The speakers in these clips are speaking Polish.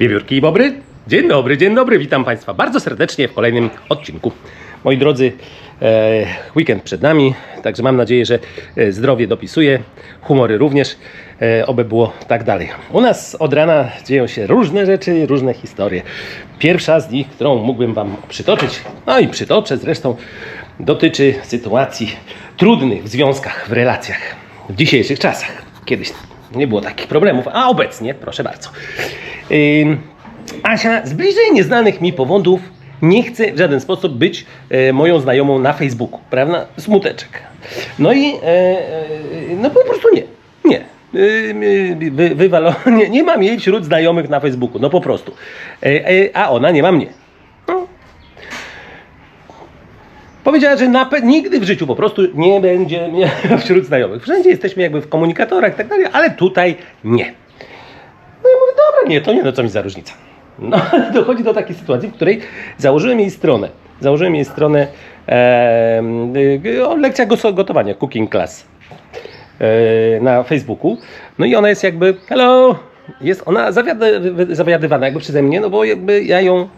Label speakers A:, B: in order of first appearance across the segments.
A: Wiewiórki i Bobry, dzień dobry, dzień dobry, witam Państwa bardzo serdecznie w kolejnym odcinku. Moi drodzy, e, weekend przed nami, także mam nadzieję, że e, zdrowie dopisuje, humory również, e, oby było tak dalej. U nas od rana dzieją się różne rzeczy, różne historie. Pierwsza z nich, którą mógłbym Wam przytoczyć, no i przytoczę zresztą, dotyczy sytuacji trudnych w związkach, w relacjach w dzisiejszych czasach. Kiedyś nie było takich problemów, a obecnie, proszę bardzo. Ym, Asia z bliżej nieznanych mi powodów nie chce w żaden sposób być e, moją znajomą na Facebooku, prawda? Smuteczek. No i e, e, no po prostu nie. Nie. Ym, Wy, nie, nie mam jej wśród znajomych na Facebooku, no po prostu. E, e, a ona nie ma mnie. No, Powiedziała, że nigdy w życiu po prostu nie będzie mnie wśród znajomych. Wszędzie jesteśmy jakby w komunikatorach i tak dalej, ale tutaj nie. No i mówię, dobra, nie, to nie, no co mi za różnica. No, dochodzi do takiej sytuacji, w której założyłem jej stronę. Założyłem jej stronę e, o lekcjach gotowania, cooking class e, na Facebooku. No i ona jest jakby, hello, jest ona zawiady, zawiadywana jakby przeze mnie, no bo jakby ja ją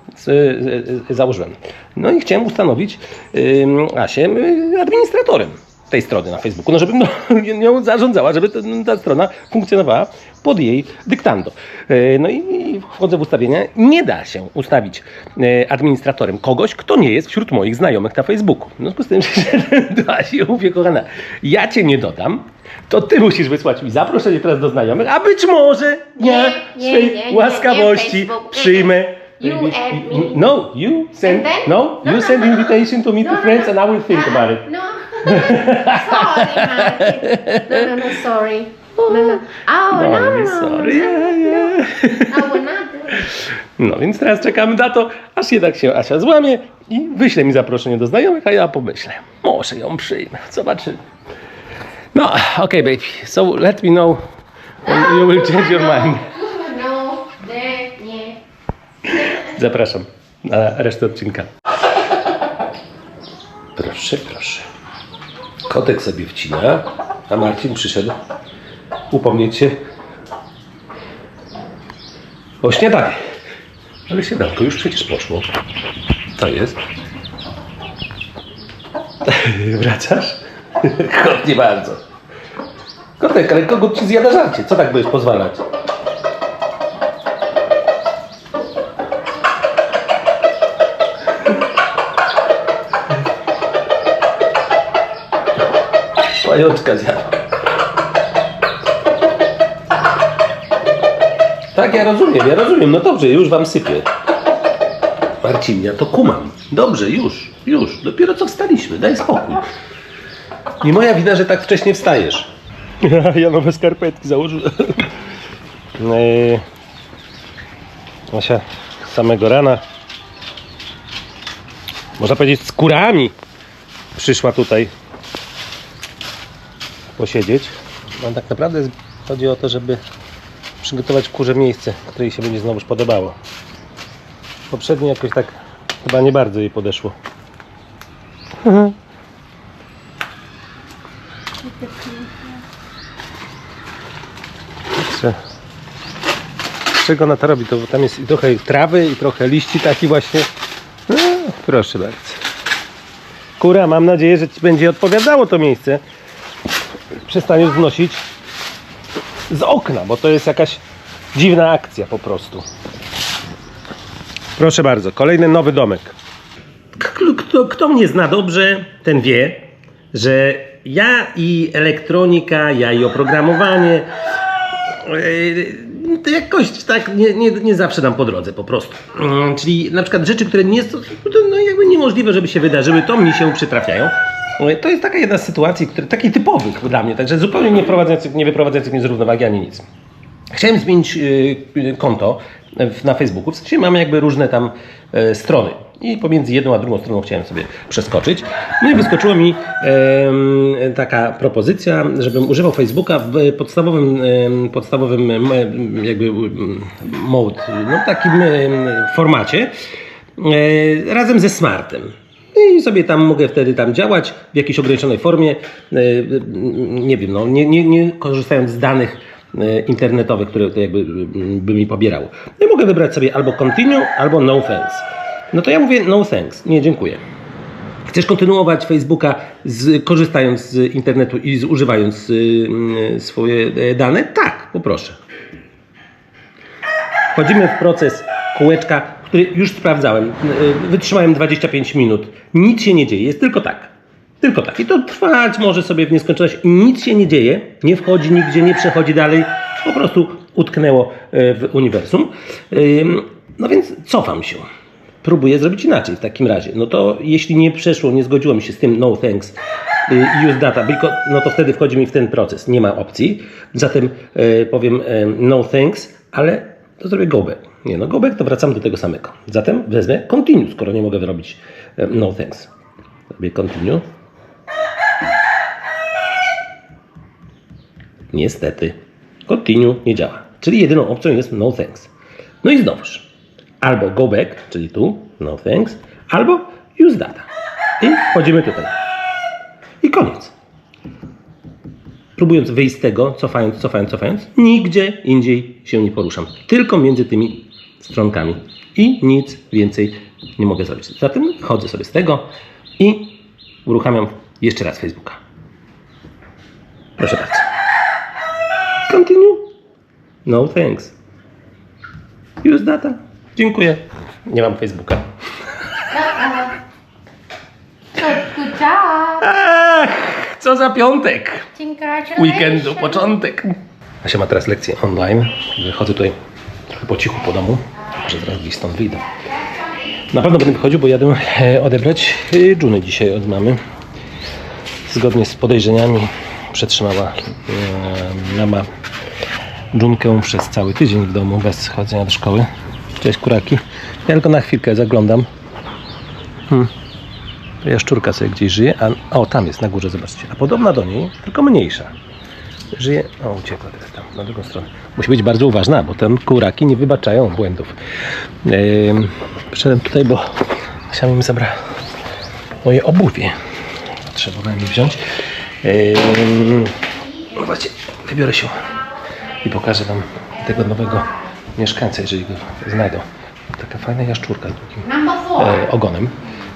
A: założyłem. No i chciałem ustanowić Asię y, administratorem tej strony na Facebooku, no żebym no, nią zarządzała, żeby ta strona funkcjonowała pod jej dyktando. E, No i wchodzę w ustawienia. Nie da się ustawić e, administratorem kogoś, kto nie jest wśród moich znajomych na Facebooku. W związku z tym, że do Asi mówię, kochana, ja cię nie dodam, to ty musisz wysłać mi zaproszenie teraz do znajomych, a być może ja
B: Nie, nie,
A: swej
B: nie, nie,
A: łaskawości
B: nie, Facebook.
A: przyjmę.
B: You add me.
A: No, you send,
B: And then?
A: no,
B: No,
A: you
B: no,
A: send
B: no.
A: invitation to meet the friends and I will think about it.
B: No. sorry, Martin. No, no, no, sorry. No, no. Oh, no, no, no.
A: sorry, yeah, yeah.
B: I will not do it.
A: No więc teraz czekamy na to, aż jednak się Asia złamie i wyśle mi zaproszenie do znajomych, a ja pomyślę. Może ją przyjmę. Zobaczymy. No, okay, baby. So let me know when you will change your mind.
B: No, there, nie.
A: Zapraszam na resztę odcinka. Proszę, proszę. Kotek sobie wcina, a Marcin przyszedł upomnieć się o śniadanie. Ale śniadanko już przecież poszło. Co jest? Wracasz? Kot nie bardzo. Kotek, ale kogo ci zjada żarcie? Co tak będziesz pozwalać? Pajączka zjadła. Tak, ja rozumiem, ja rozumiem. No dobrze, już wam sypię. Marcin, ja to kumam. Dobrze, już, już. Dopiero co wstaliśmy, daj spokój. Nie moja wina, że tak wcześnie wstajesz. ja nowe skarpetki założyłem. Eee, Asia z samego rana, można powiedzieć z kurami, przyszła tutaj posiedzieć. No tak naprawdę chodzi o to, żeby przygotować kurze miejsce, które jej się będzie znowuż podobało. Poprzednio jakoś tak chyba nie bardzo jej podeszło. Także, z czego ona to robi? To tam jest i trochę trawy i trochę liści taki właśnie. No, proszę bardzo. Kura, mam nadzieję, że Ci będzie odpowiadało to miejsce przestaniesz wnosić z okna, bo to jest jakaś dziwna akcja po prostu. Proszę bardzo, kolejny nowy domek. Kto, kto mnie zna dobrze, ten wie, że ja i elektronika, ja i oprogramowanie yy, to jakoś tak nie, nie, nie zawsze nam po drodze po prostu. Mm, Czyli na przykład rzeczy, które nie są no jakby niemożliwe, żeby się wydarzyły, to mi się przytrafiają. To jest taka jedna z sytuacji, które, takich typowych dla mnie, także zupełnie nie, wprowadzających, nie wyprowadzających mnie z równowagi ani nic. Chciałem zmienić y, konto w- na Facebooku. W sensie mamy jakby różne tam e, strony. I pomiędzy jedną a drugą stroną chciałem sobie przeskoczyć. No i wyskoczyła mi taka propozycja, żebym używał Facebooka w podstawowym, podstawowym jakby mode, no takim formacie e, razem ze smartem. I sobie tam mogę wtedy tam działać w jakiejś ograniczonej formie, e, nie wiem, no, nie, nie, nie korzystając z danych e, internetowych, które to jakby mm, by mi pobierało. No i mogę wybrać sobie albo continue, albo no thanks. No to ja mówię no thanks, nie dziękuję. Chcesz kontynuować Facebooka z, korzystając z internetu i z, używając y, y, swoje e, dane? Tak, poproszę. Wchodzimy w proces kółeczka, który już sprawdzałem. Y, Wytrzymałem 25 minut. Nic się nie dzieje, jest tylko tak. Tylko tak. I to trwać może sobie w nieskończoność. Nic się nie dzieje, nie wchodzi nigdzie, nie przechodzi dalej. Po prostu utknęło y, w uniwersum. No więc cofam się. Próbuję zrobić inaczej w takim razie. No to jeśli nie przeszło, nie zgodziło mi się z tym no thanks y, use data, no to wtedy wchodzi mi w ten proces. Nie ma opcji. Zatem powiem no thanks, ale to zrobię go back. Nie, no go back to wracam do tego samego. Zatem wezmę continue, skoro nie mogę wyrobić y, no thanks. Robię continue. Niestety. Continue nie działa. Czyli jedyną opcją jest no thanks. No i znowuż. Albo go back, czyli tu, no thanks, albo use data. I wchodzimy tutaj. I koniec. Próbując wyjść z tego, cofając, cofając, cofając, nigdzie indziej się nie poruszam. Tylko między tymi stronkami. I nic więcej nie mogę zrobić. Zatem chodzę sobie z tego i uruchamiam jeszcze raz Facebooka. Proszę bardzo. Continue. No thanks. Use data. Dziękuję. Nie mam Facebooka.
B: Good, good job.
A: Ach, co za piątek.
B: Congratulations.
A: Weekendu, początek. Asia ma teraz lekcję online. Wychodzę tutaj trochę po cichu po domu. Może zaraz gdzieś stąd wyjdę. Na pewno będę wychodził, bo jadę e, odebrać e, Juny dzisiaj od mamy. Zgodnie z podejrzeniami przetrzymała e, mama Junkę przez cały tydzień w domu bez chodzenia do szkoły. Cześć kuraki. Ja tylko na chwilkę zaglądam. Hmm. Jaszczurka sobie gdzieś żyje, a o tam jest na górze, zobaczcie. A podobna do niej, tylko mniejsza. Żyje. O, uciekła teraz tam, na drugą stronę. Musi być bardzo uważna, bo te kuraki nie wybaczają błędów. Yy, przyszedłem tutaj, bo chciałem mi zabrać moje obuwie. Potrzebowałem je wziąć. Yy, no właśnie, wybiorę się i pokażę Wam tego nowego mieszkańca, jeżeli go znajdą. Taka fajna jaszczurka z
B: four.
A: e, ogonem.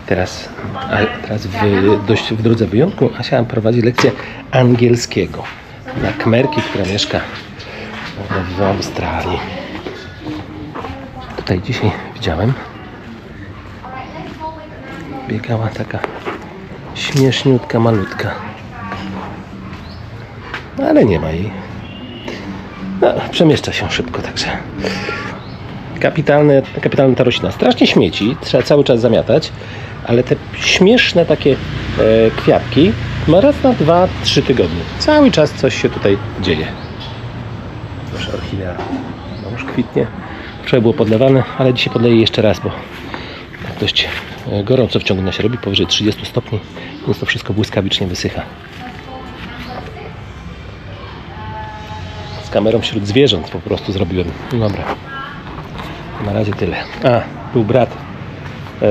A: Teraz, a teraz w, dość w drodze wyjątku Asia prowadzi lekcję angielskiego dla Kmerki, która mieszka w Australii. Tutaj dzisiaj widziałem biegała taka śmieszniutka, malutka. Ale nie ma jej. No, przemieszcza się szybko, także kapitalna ta roślina. Strasznie śmieci, trzeba cały czas zamiatać, ale te śmieszne takie e, kwiatki ma raz na dwa, trzy tygodnie. Cały czas coś się tutaj dzieje. Proszę, orchidea no już kwitnie. Wczoraj było podlewane, ale dzisiaj podleję jeszcze raz, bo dość e, gorąco w ciągu dnia się robi, powyżej 30 stopni, więc to wszystko błyskawicznie wysycha. Z kamerą wśród zwierząt po prostu zrobiłem. Dobra. Na razie tyle. A, był brat e,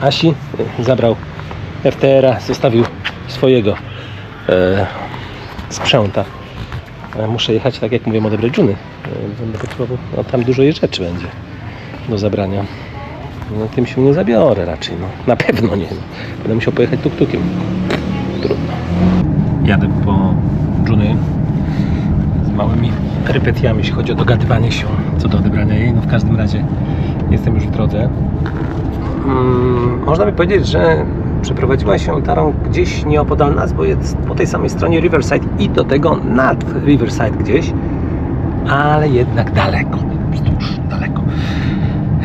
A: Asi, e, zabrał FTR-a, zostawił swojego e, sprzęta. A muszę jechać, tak jak mówiłem, odebrać Juny. E, będę potrzebował, no, tam dużo jej rzeczy będzie do zabrania. No, tym się nie zabiorę raczej, no. Na pewno nie. No. Będę musiał pojechać tuk-tukiem. Trudno. Jadę po Juny z małymi perypetiami, jeśli chodzi o dogadywanie się co do odebrania jej. No w każdym razie jestem już w drodze. Mm, można by powiedzieć, że przeprowadziła się tarą gdzieś nieopodal nas, bo jest po tej samej stronie Riverside i do tego nad Riverside gdzieś, ale jednak daleko, wzdłuż daleko.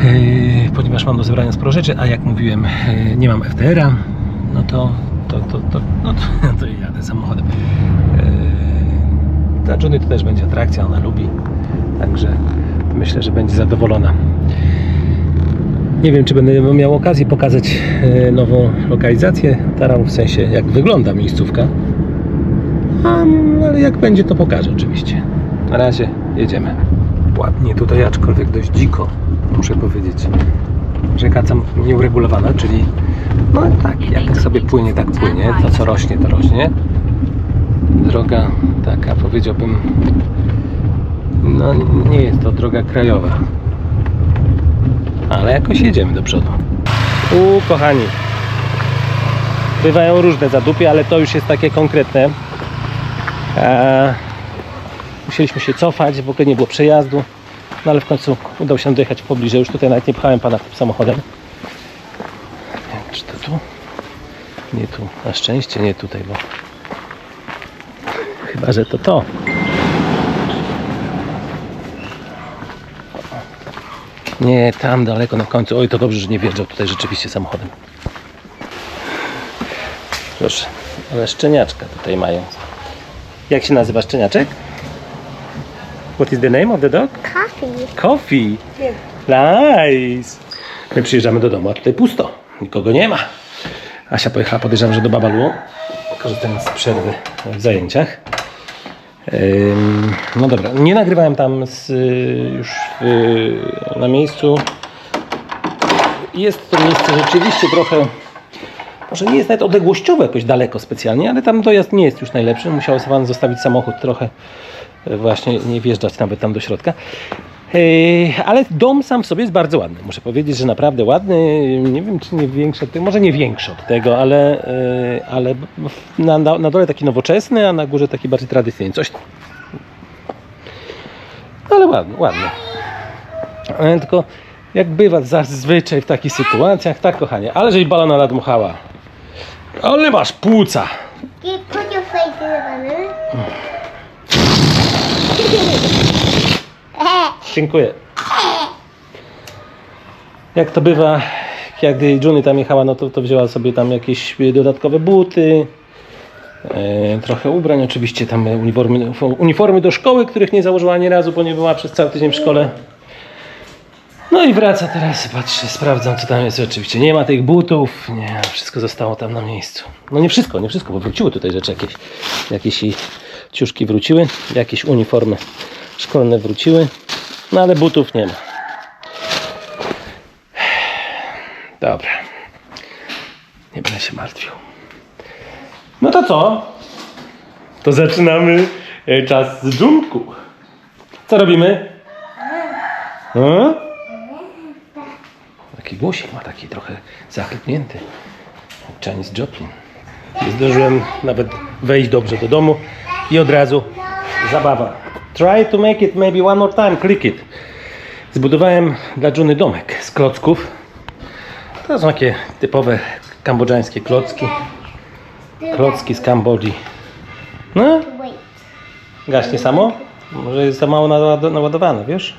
A: Yy, ponieważ mam do zebrania sporo rzeczy, a jak mówiłem, yy, nie mam FTR-a, no to, to, to, to, no to, to jadę samochodem. Yy, dla Juny to też będzie atrakcja, ona lubi, także myślę, że będzie zadowolona. Nie wiem, czy będę miał okazję pokazać e, nową lokalizację Taran, w sensie jak wygląda miejscówka. Ale jak będzie, to pokażę oczywiście. Na razie jedziemy. Ładnie tutaj, aczkolwiek dość dziko, muszę powiedzieć. Rzeka tam nieuregulowana, czyli no tak, jak sobie płynie, tak płynie. To co rośnie, to rośnie. Droga taka, powiedziałbym, No nie jest to droga krajowa. Ale jakoś jedziemy do przodu. U kochani. Bywają różne zadupy, ale to już jest takie konkretne. Eee, musieliśmy się cofać, w ogóle nie było przejazdu. No ale w końcu udało się dojechać w pobliże. Już tutaj nawet nie pchałem pana samochodem. Czy to tu? Nie tu. Na szczęście nie tutaj, bo chyba, że to to. Nie, tam daleko na końcu. Oj, to dobrze, że nie wjeżdżał tutaj rzeczywiście samochodem. Proszę, ale szczeniaczka tutaj mają. Jak się nazywa szczeniaczek? What is the name of the dog?
B: Coffee.
A: Coffee. Nice. My przyjeżdżamy do domu, a tutaj pusto. Nikogo nie ma. Asia pojechała, podejrzewam, że do Babalu, korzystając z przerwy w zajęciach. No dobra, nie nagrywałem tam z, y, już y, na miejscu. Jest to miejsce rzeczywiście trochę, może nie jest nawet odległościowo jakoś daleko specjalnie, ale tam dojazd nie jest już najlepszy. Musiał sobie zostawić samochód trochę, y, właśnie nie wjeżdżać nawet tam do środka. Yy, Ale dom sam w sobie jest bardzo ładny. Muszę powiedzieć, że naprawdę ładny. Nie wiem, czy nie większy od tego, może nie większy od tego, ale, yy, ale na, na, dole taki nowoczesny, a na górze taki bardziej tradycyjny. Coś. Ale ładny, ładny. Ale tylko jak bywa zazwyczaj w takich sytuacjach, tak kochanie, ale żeś balona nadmuchała. Ale masz płuca.
B: Put your face in the balloon.
A: Dziękuję. Jak to bywa, kiedy Juny tam jechała, no to, to wzięła sobie tam jakieś dodatkowe buty, e, trochę ubrań, oczywiście tam uniformy, uniformy do szkoły, których nie założyła ani razu, bo nie była przez cały tydzień w szkole. No i wraca teraz, patrzę, sprawdzam co tam jest. Oczywiście nie ma tych butów, nie, wszystko zostało tam na miejscu. No nie wszystko, nie wszystko, bo wróciły tutaj rzeczy jakieś. Jakieś jej ciuszki wróciły, jakieś uniformy szkolne wróciły, no ale butów nie ma. Dobra. Nie będę się martwił. No to co? To zaczynamy e, czas z dżumku. Co robimy? Hmm? Taki głosik ma taki trochę zachrypnięty. Chinese Joplin. Zdążyłem nawet wejść dobrze do domu i od razu zabawa. Try to make it maybe one more time, click it. Zbudowałem dla Johnny domek z klocków. To są takie typowe kambodżańskie klocki. Klocki z Kambodży. No, gaśnie samo? Może jest za mało naład- naładowane, wiesz?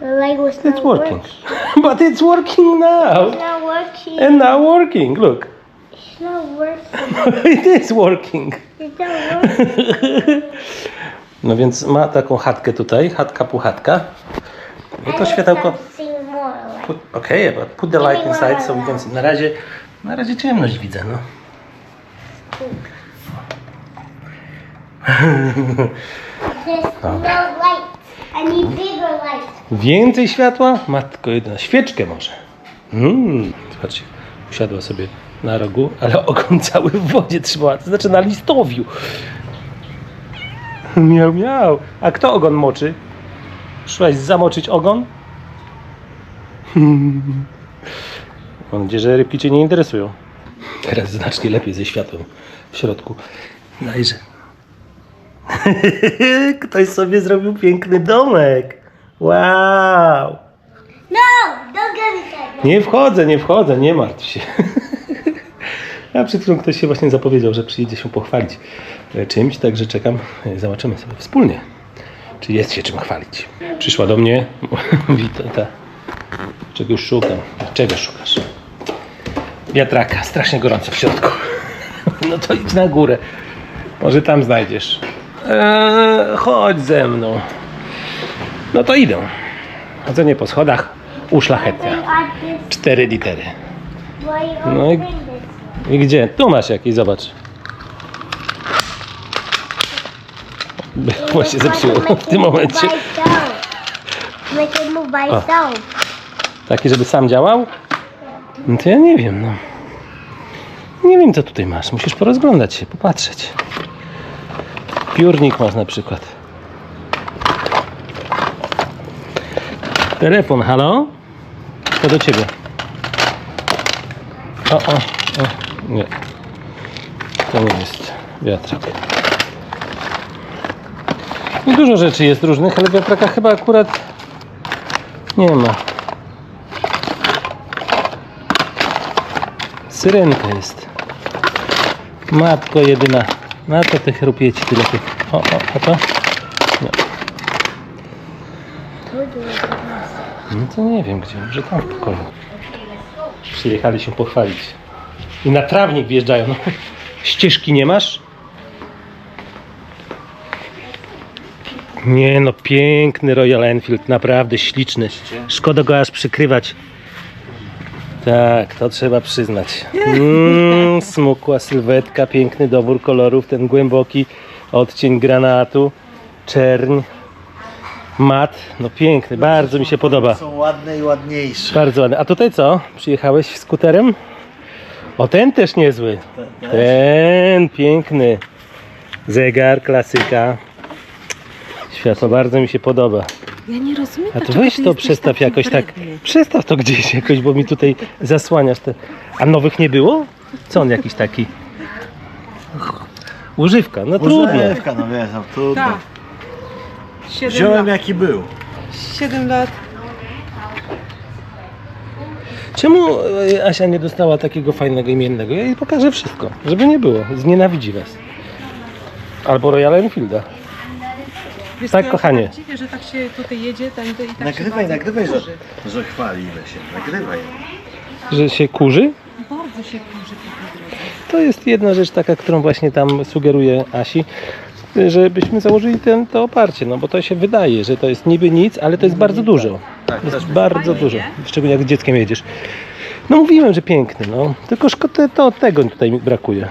B: The light was not
A: It's working.
B: working.
A: But it's working now.
B: It's not working.
A: And now working, look.
B: It's not working.
A: It is working.
B: It's not working.
A: No więc ma taką chatkę tutaj, chatka puchatka. I to światełko. Put, okay, but put the light inside so we can see. Na razie, na razie ciemność widzę, no.
B: No.
A: Więcej światła? Matko jedyna. Świeczkę może. Mm, zobaczcie, usiadła sobie na rogu, ale ogon cały w wodzie trzymała, to znaczy na listowiu. Miał, miał. A kto ogon moczy? Szłaś zamoczyć ogon? Mam nadzieję, że rybki Cię nie interesują. Teraz znacznie lepiej ze światłem w środku. Dajże. Ktoś sobie zrobił piękny domek. Wow.
B: No, go inside.
A: Nie wchodzę, nie wchodzę, nie martw się. A przed chwilą ktoś się właśnie zapowiedział, że przyjedzie się pochwalić e, czymś, także czekam, e, zobaczymy sobie wspólnie, czy jest się czym chwalić. Przyszła do mnie, witam, ta. Czegoś szukam. Czego szukasz? Wiatraka, strasznie gorąco w środku. No to idź na górę. Może tam znajdziesz. Eee, chodź ze mną. No to idę. Chodzenie po schodach uszlachetnia. Cztery litery. No i-? I gdzie? Tu masz jakiś, zobacz. Właśnie zepsuło w tym momencie. O. Taki, żeby sam działał? No to ja nie wiem, no. Nie wiem, co tutaj masz. Musisz porozglądać się, popatrzeć. Piórnik masz na przykład. Telefon, halo? To do ciebie. O, o, o, nie. To nie jest wiatrak. No Dużo rzeczy jest różnych, ale wiatraka chyba akurat nie ma. Syrenka jest. Matko jedyna. Na to tych rupieci tyle tych. O, o, a to? Nie. No to nie wiem gdzie, może tam w pokoju. Przyjechali się pochwalić. I na trawnik wjeżdżają. No. Ścieżki nie masz? Nie no, piękny Royal Enfield, naprawdę śliczny. Szkoda go aż przykrywać. Tak, to trzeba przyznać. Mm, smukła sylwetka, piękny dobór kolorów, ten głęboki odcień granatu, czerń, mat, no piękny, bardzo mi się podoba.
C: Są ładne i ładniejsze.
A: Bardzo ładny. A tutaj co? Przyjechałeś skuterem? O, ten też niezły. Ten piękny. Zegar, klasyka. Światło bardzo mi się podoba.
B: Ja nie rozumiem,
A: A to weź to przestaw
B: taki
A: jakoś tak. Przestaw to gdzieś jakoś, bo mi tutaj zasłaniasz te. A nowych nie było? Co on jakiś taki? Używka, no trudno.
C: Używka, no wiesz, no trudno.
D: Tak. 7
C: Wziąłem
D: lat.
C: jaki był.
D: 7 lat.
A: Czemu e, Asia nie dostała takiego fajnego imiennego? Ja jej pokażę wszystko, żeby nie było. Znienawidzi was. Albo Royal Enfielda.
D: Wiesz
A: Tak,
D: co,
A: kochanie.
D: Tak dziwię, że tak się tutaj jedzie, ten, i tak się
C: Nagrywaj,
D: bardzo
C: nagrywaj, że,
D: kurzy.
C: że chwalimy się. Nagrywaj.
A: Że się kurzy?
D: Bardzo się kurzy po tej drodze.
A: To jest jedna rzecz taka, którą właśnie tam sugeruję Asi, żebyśmy założyli ten, to oparcie, no bo to się wydaje, że to jest niby nic, ale to jest bardzo dużo.
C: Tak,
A: To jest bardzo
D: fajnie,
A: dużo,
D: nie?
A: szczególnie jak z dzieckiem jedziesz. No mówiłem, że piękny, no. Tylko szkoda, to tego tutaj mi brakuje.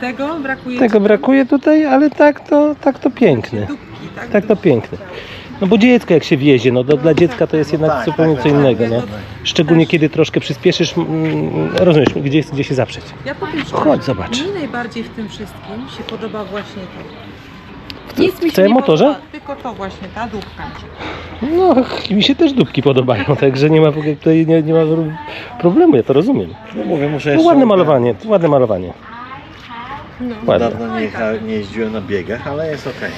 D: Tego brakuje
A: Tego brakuje tutaj, ale tak to, tak to piękny.
D: dupki, tak?
A: Tak to piękny. No bo dziecko jak się wiezie, no to dla dziecka to jest jednak
C: tak,
A: zupełnie
C: tak,
A: co
C: tak,
A: innego,
D: tak,
A: no.
D: tak.
A: Szczególnie kiedy troszkę przyspieszysz, mm, rozumiesz, gdzie, gdzie się zaprzeć.
D: Ja powiem szczerze,
A: Chodź, zobacz.
D: Mi najbardziej w tym wszystkim się podoba właśnie to. Nic mi
A: w
D: się
A: całym
D: nie
A: motorze?
D: Podoba, tylko to właśnie, ta dupka.
A: No, mi się też dupki podobają, także nie ma w ogóle tutaj nie, nie ma problemu, ja to rozumiem.
C: No mówię, muszę
A: No,
C: jeszcze...
A: ładne malowanie, ładne malowanie.
D: No.
C: Dawno nie, jecha- nie jeździłem na biegach, ale jest okej.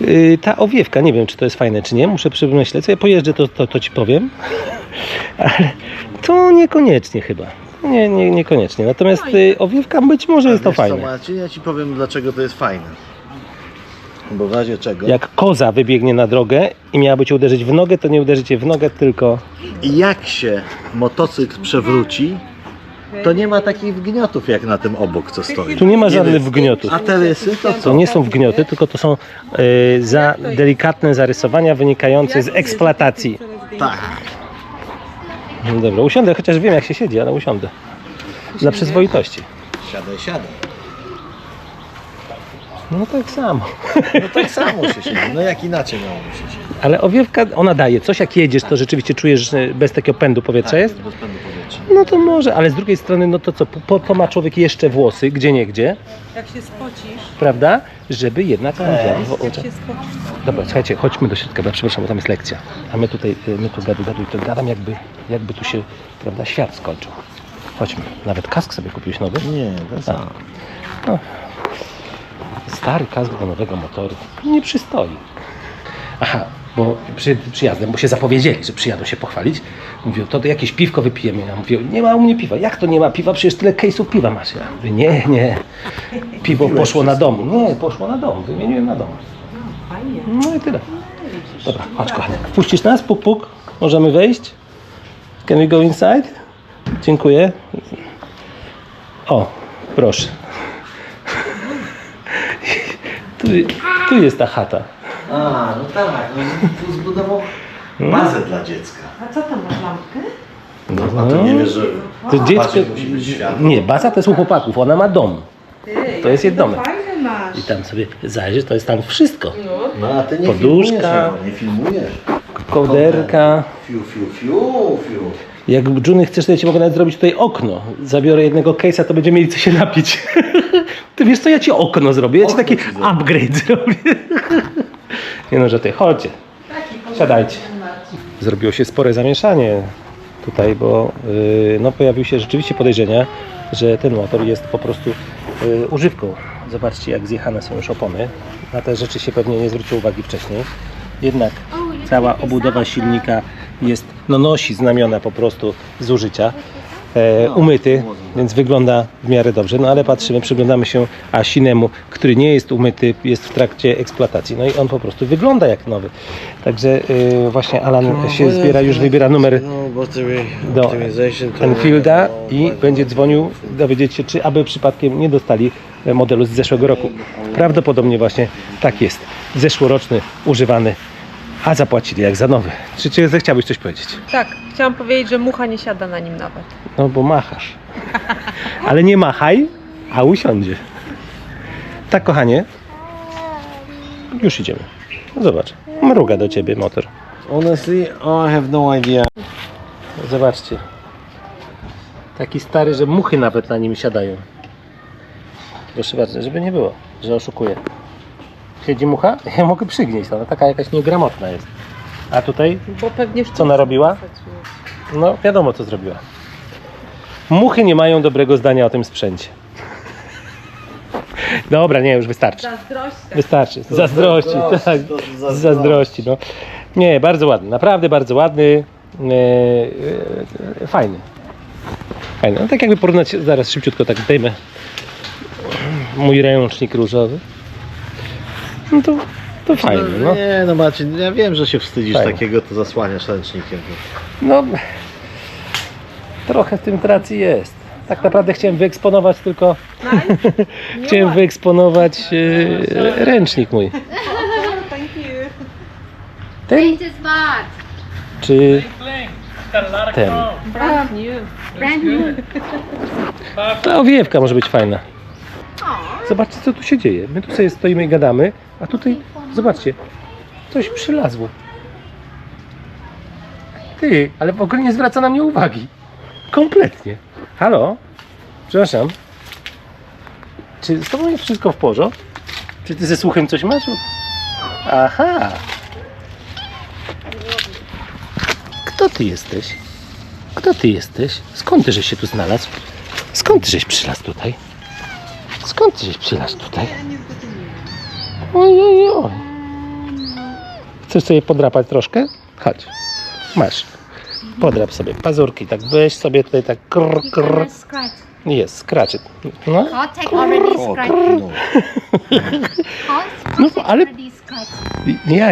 A: Yy, ta owiewka, nie wiem czy to jest fajne czy nie, muszę przemyśleć, co ja pojeżdżę to, to, to ci powiem, ale to niekoniecznie chyba. Nie, nie, niekoniecznie. Natomiast yy, owiewka być może jest to
C: Wiesz co,
A: fajne.
C: Marcin, ja ci powiem dlaczego to jest fajne. Bo w razie czego...
A: Jak koza wybiegnie na drogę i miałaby cię uderzyć w nogę, to nie uderzycie w nogę, tylko
C: I jak się motocykl przewróci, to nie ma takich wgniotów jak na tym obok, co stoi.
A: tu nie ma żadnych wgniotów.
C: A te rysy to
A: To
C: co?
A: nie są wgnioty, tylko to są yy, za delikatne zarysowania wynikające z eksploatacji.
C: Tak.
A: No dobra, usiądę, chociaż wiem jak się siedzi, ale usiądę. Dla przyzwoitości.
C: Siadaj, siadaj.
A: No tak samo.
C: No tak samo się siedzi. No jak inaczej miało się siedzieć.
A: Ale owiewka, ona daje coś, jak jedziesz, to rzeczywiście czujesz, że bez takiego pędu powietrza
C: Tak,
A: jest?
C: bez pędu powietrza.
A: No to może, ale z drugiej strony, no to co, po to ma człowiek jeszcze włosy, gdzie nie gdzie,
D: Jak się spocisz,
A: prawda? Żeby jednak on wiał w
D: jak
A: oczach.
D: się spocisz.
A: Dobra, słuchajcie, chodźmy do środka, bo ja przepraszam, bo tam jest lekcja. A my tutaj, y, my tu gadu, gadu, to gadam jakby, jakby tu się, prawda, świat skończył. Chodźmy. Nawet kask sobie kupiłeś nowy?
C: Nie, to samo.
A: Stary kask do nowego motoru. Nie przystoi. Aha, bo przy, przyjazdem, bo się zapowiedzieli, że przyjadą się pochwalić. Mówią, to, to jakieś piwko wypijemy. Ja mówię, nie ma u mnie piwa. Jak to nie ma piwa? Przecież tyle case'ów piwa masz. Ja mówię, nie, nie. Piwo poszło na dom. Nie, poszło na dom. Wymieniłem na dom. No i tyle. Dobra, chodź kochanie. Puścisz nas? Puk, puk. Możemy wejść? Can we go inside? Dziękuję. O, proszę. Tu, tu jest ta chata.
C: A, no tak, no tu zbudował bazę dla dziecka.
D: A co tam masz lampkę?
C: No, a to nie wiesz, że
A: To dziecko...
C: musi być światło.
A: Nie, baza to jest u chłopaków. Ona ma dom.
D: Ty,
A: To jest
D: jakie
A: jedno.
D: Fajne masz.
A: I tam sobie zajrzysz, to jest tam wszystko.
C: No a ty nie
A: Poduszka.
C: filmujesz, no, nie filmujesz.
A: Kołderka.
C: Fiu, fiu, fiu, fiu.
A: Jak Juny chcesz, to ja ci mogę nawet zrobić tutaj okno. Zabiorę jednego case'a, to będziemy mieli co się napić. Ty wiesz co, ja ci okno zrobię, ja ci taki upgrade zrobię. Nie no, że ty, chodźcie. Siadajcie. Zrobiło się spore zamieszanie tutaj, bo yy, no, pojawiły się rzeczywiście podejrzenia, że ten motor jest po prostu yy, używką. Zobaczcie, jak zjechane są już opony. Na te rzeczy się pewnie nie zwróciło uwagi wcześniej. Jednak cała obudowa silnika jest, no nosi znamiona po prostu zużycia. E, umyty, więc wygląda w miarę dobrze. No ale patrzymy, przyglądamy się Asinemu, który nie jest umyty, jest w trakcie eksploatacji. No i on po prostu wygląda jak nowy. Także y, właśnie Alan się zbiera, już wybiera numer
C: No,
A: do Enfielda i będzie dzwonił dowiedzieć się, czy aby przypadkiem nie dostali e, modelu z zeszłego roku. Prawdopodobnie właśnie tak jest. Zeszłoroczny, używany, a zapłacili jak za nowy. Czy cię zechciałbyś coś powiedzieć?
D: Tak, chciałam powiedzieć, że mucha nie siada na nim nawet.
A: No bo machasz. Ale nie machaj, a usiądzie. Tak, kochanie. Już idziemy. Zobacz. Mruga do ciebie motor.
C: Honestly, oh, I have no idea.
A: Zobaczcie. Taki stary, że muchy nawet na nim siadają. Proszę bardzo, żeby nie było, że oszukuję. Siedzi mucha? Ja mogę przygnieść, ona taka jakaś niegramotna jest. A tutaj,
D: Bo pewnie
A: co narobiła? No wiadomo co zrobiła. Muchy nie mają dobrego zdania o tym sprzęcie. Dobra, nie, już wystarczy.
D: Zazdrościa.
A: Wystarczy. Z zazdrości,
C: zazdrości,
A: tak.
C: to zazdrości.
A: zazdrości, no. Nie, bardzo ładny, naprawdę bardzo ładny. E, e, fajny. Fajny. No tak jakby porównać, zaraz szybciutko tak zdejmę mój ręcznik różowy. No to, to fajny, no.
C: Nie, no Marcin, ja wiem, że się wstydzisz
A: Fajnie.
C: takiego, to zasłaniasz ręcznikiem.
A: No, trochę w tym racji jest. Tak naprawdę chciałem wyeksponować tylko, chciałem wyeksponować e, ręcznik mój.
D: Thank you.
A: Ten
B: his box.
A: czy ten?
D: Brand new.
B: Brand new.
A: Ta owiewka może być fajna.
B: Aw.
A: Zobaczcie, co tu się dzieje. My tu sobie stoimy i gadamy, a tutaj, zobaczcie, coś przylazło. Ty, ale w ogóle nie zwraca na mnie uwagi. Kompletnie. Halo? Przepraszam. Czy z tobą jest wszystko w porządku? Czy ty ze słuchem coś masz? Aha. Kto ty jesteś? Kto ty jesteś? Skąd ty żeś się tu znalazł? Skąd ty żeś przylazł tutaj? Skąd ty żeś przylazł tutaj? Oj, oj, oj. Chcesz sobie podrapać troszkę? Chodź. Masz. Podrap sobie pazurki, tak weź sobie tutaj tak krr, krr. Jest, skraczy. No,
B: Kotek already scratched.
C: no.
A: No, ale-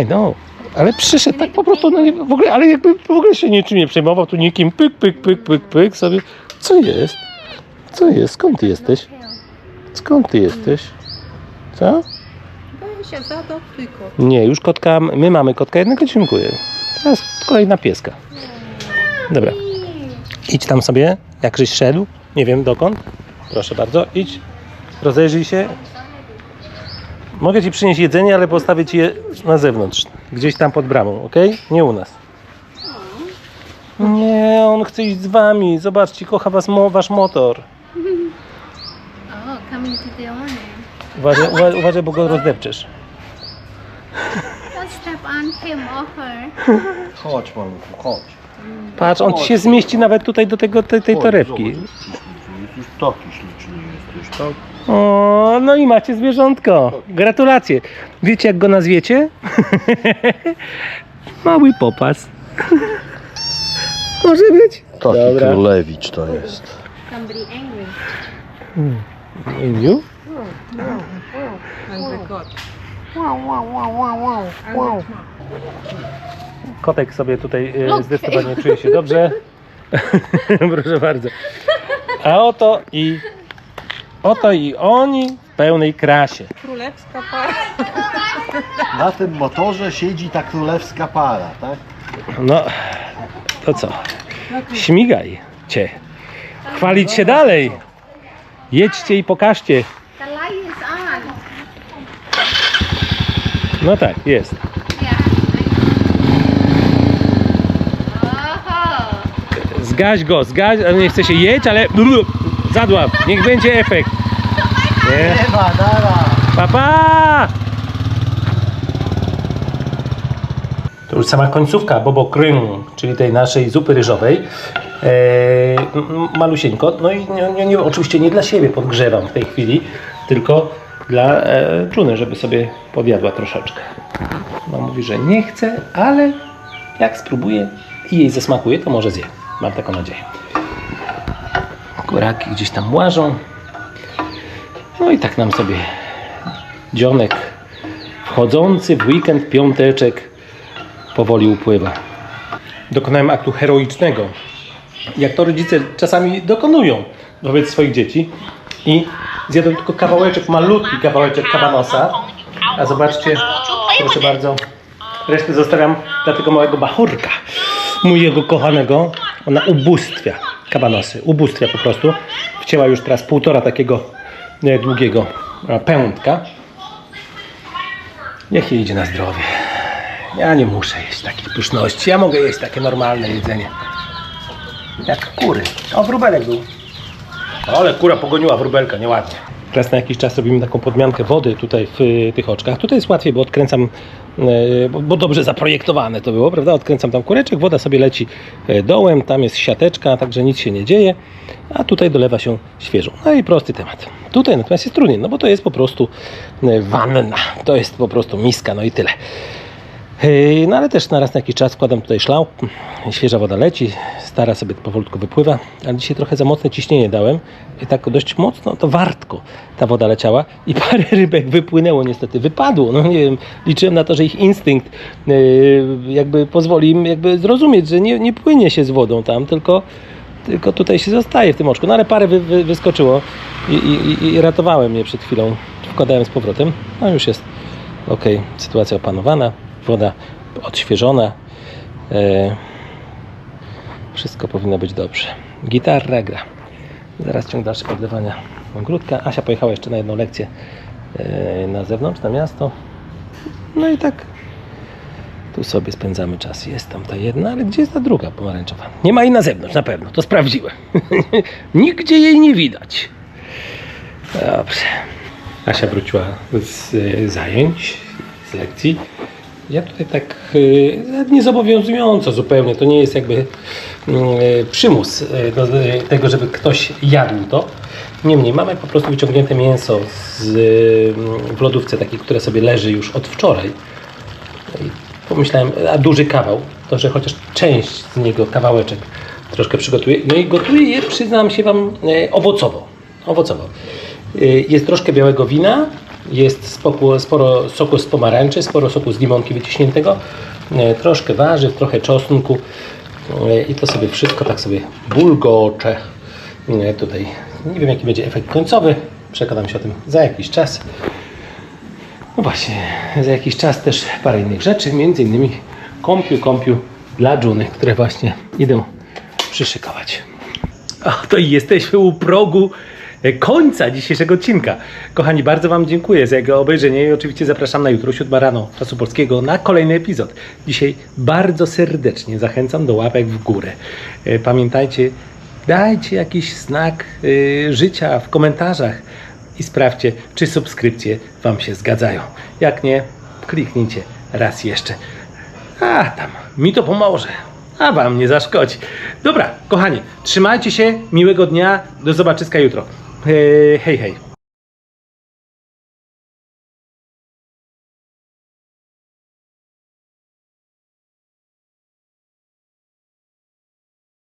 A: I know. Ale przyszedł tak po prostu, no nie, w ogóle, ale jakby w ogóle się niczym nie przejmował, tu nikim pyk, pyk, pyk, pyk, pyk sobie. Co jest? Co jest? Skąd ty jesteś? Skąd ty jesteś? Co?
D: Zaadoptuj kot.
A: Nie, już kotka, my mamy kotka jednego, dziękuję. Teraz kolejna pieska. Dobra, idź tam sobie, jak żeś szedł, nie wiem dokąd. Proszę bardzo, idź, rozejrzyj się. Mogę ci przynieść jedzenie, ale postawię ci je na zewnątrz, gdzieś tam pod bramą, ok? Nie u nas. Nie, on chce iść z wami. Zobaczcie, kocha was mo wasz motor.
B: Oh, coming to the owner.
A: Uważaj, uwa- uważaj bo go rozdepczesz.
B: Don't step on him or her.
C: Chodź, maluchu, chodź.
A: Patrz, on ci się zmieści nawet tutaj do tego, tej, tej
C: Chodź,
A: torebki.
C: zobacz, Jesteś taki śliczny jesteś, tak?
A: O, no i macie zwierzątko. Gratulacje. Wiecie jak go nazwiecie? Mały popas. Może być?
C: Taki
A: Dobra.
C: królewicz to jest.
B: Somebody angry.
D: Kot.
A: Kotek sobie tutaj e, zdecydowanie czuje się dobrze. Proszę bardzo. A oto i oto i oni w pełnej krasie.
D: Królewska para.
C: Na tym motorze siedzi ta królewska para, tak?
A: No, to co? Śmigaj cię. Chwalić się dalej. Jedźcie i pokażcie.
B: The light is on.
A: No tak, jest. Zgaś go, zgaś, nie chce się jeść, ale zadław, niech będzie efekt. Nie.
C: ma, dara.
A: Pa, pa! To już sama końcówka bobo krym, czyli tej naszej zupy ryżowej. Eee, malusieńko. No i nie, nie, nie, oczywiście nie dla siebie podgrzewam w tej chwili, tylko dla e, żeby sobie podjadła troszeczkę. No mówi, że nie chce, ale jak spróbuje i jej zasmakuje, to może zje. Mam taką nadzieję. Kuraki gdzieś tam łażą. No i tak nam sobie dzionek wchodzący w weekend piąteczek powoli upływa. Dokonałem aktu heroicznego, jak to rodzice czasami dokonują wobec swoich dzieci i zjadłem tylko kawałeczek, malutki kawałeczek kabanosa, a zobaczcie, proszę bardzo, resztę zostawiam dla tego małego bachurka, mojego kochanego, ona ubóstwia kabanosy, ubóstwia po prostu, wcięła już teraz półtora takiego długiego pędka, Niech jej idzie na zdrowie. Ja nie muszę jeść takich pyszności. Ja mogę jeść takie normalne jedzenie. Jak kury. O, wróbelek był. Ale kura pogoniła wróbelka, nieładnie. Raz na jakiś czas robimy taką podmiankę wody tutaj w y, tych oczkach. Tutaj jest łatwiej, bo odkręcam, y, bo, dobrze zaprojektowane to było, prawda? Odkręcam tam kureczek, woda sobie leci y, dołem, tam jest siateczka, także nic się nie dzieje, a tutaj dolewa się świeżą. No i prosty temat. Tutaj natomiast jest trudniej, no bo to jest po prostu wanna, to jest po prostu miska, no i tyle. Yy, No ale też na raz na jakiś czas wkładam tutaj szlał, świeża woda leci, stara sobie powolutku wypływa, ale dzisiaj trochę za mocne ciśnienie dałem. I tak dość mocno, to wartko ta woda leciała. I parę rybek wypłynęło niestety, wypadło, no nie wiem, liczyłem na to, że ich instynkt yy, jakby pozwoli im jakby zrozumieć, że nie, nie płynie się z wodą tam, tylko tylko tutaj się zostaje w tym oczku. No ale parę wy, wy, wyskoczyło i, i, i ratowałem je przed chwilą. Wkładałem z powrotem. No już jest ok, sytuacja opanowana, woda odświeżona. E, wszystko powinno być dobrze. Gitarra gra. Zaraz ciąg dalszy podlewania ogródka. Asia pojechała jeszcze na jedną lekcję e, na zewnątrz, na miasto. No i tak tu sobie spędzamy czas. Jest tam ta jedna, ale gdzie jest ta druga pomarańczowa? Nie ma jej na zewnątrz, na pewno. To sprawdziłem. Nigdzie jej nie widać. Dobrze. Asia wróciła z e, zajęć, z lekcji. Ja tutaj tak e, niezobowiązująco zupełnie, to nie jest jakby mm, e, przymus e, do tego, żeby ktoś jadł to. Niemniej mamy po prostu wyciągnięte mięso z, e, w lodówce, takie, które sobie leży już od wczoraj. Pomyślałem, a duży kawał, to że chociaż część z niego, kawałeczek troszkę przygotuję. No i gotuję je, przyznam się Wam, owocowo. Owocowo. Jest troszkę białego wina, jest spoku, sporo soku z pomarańczy, sporo soku z limonki wyciśniętego, e, troszkę warzyw, trochę czosnku e, i to sobie wszystko tak sobie bulgocze. E, Tutaj nie wiem jaki będzie efekt końcowy, przekonam się o tym za jakiś czas. No właśnie, za jakiś czas też parę innych rzeczy, między innymi kąpiu, kąpiu dla Juny, które właśnie idę przyszykować. O, to i jesteśmy u progu końca dzisiejszego odcinka. Kochani, bardzo Wam dziękuję za jego obejrzenie i oczywiście zapraszam na jutro, 7 rano czasu polskiego, na kolejny epizod. Dzisiaj bardzo serdecznie zachęcam do łapek w górę. E, Pamiętajcie, dajcie jakiś znak e, życia w komentarzach i sprawdźcie, czy subskrypcje Wam się zgadzają. Jak nie, kliknijcie raz jeszcze. A tam, mi to pomoże, a Wam nie zaszkodzi. Dobra, kochani, trzymajcie się, miłego dnia, do zobaczyska jutro. hey, hey, hey.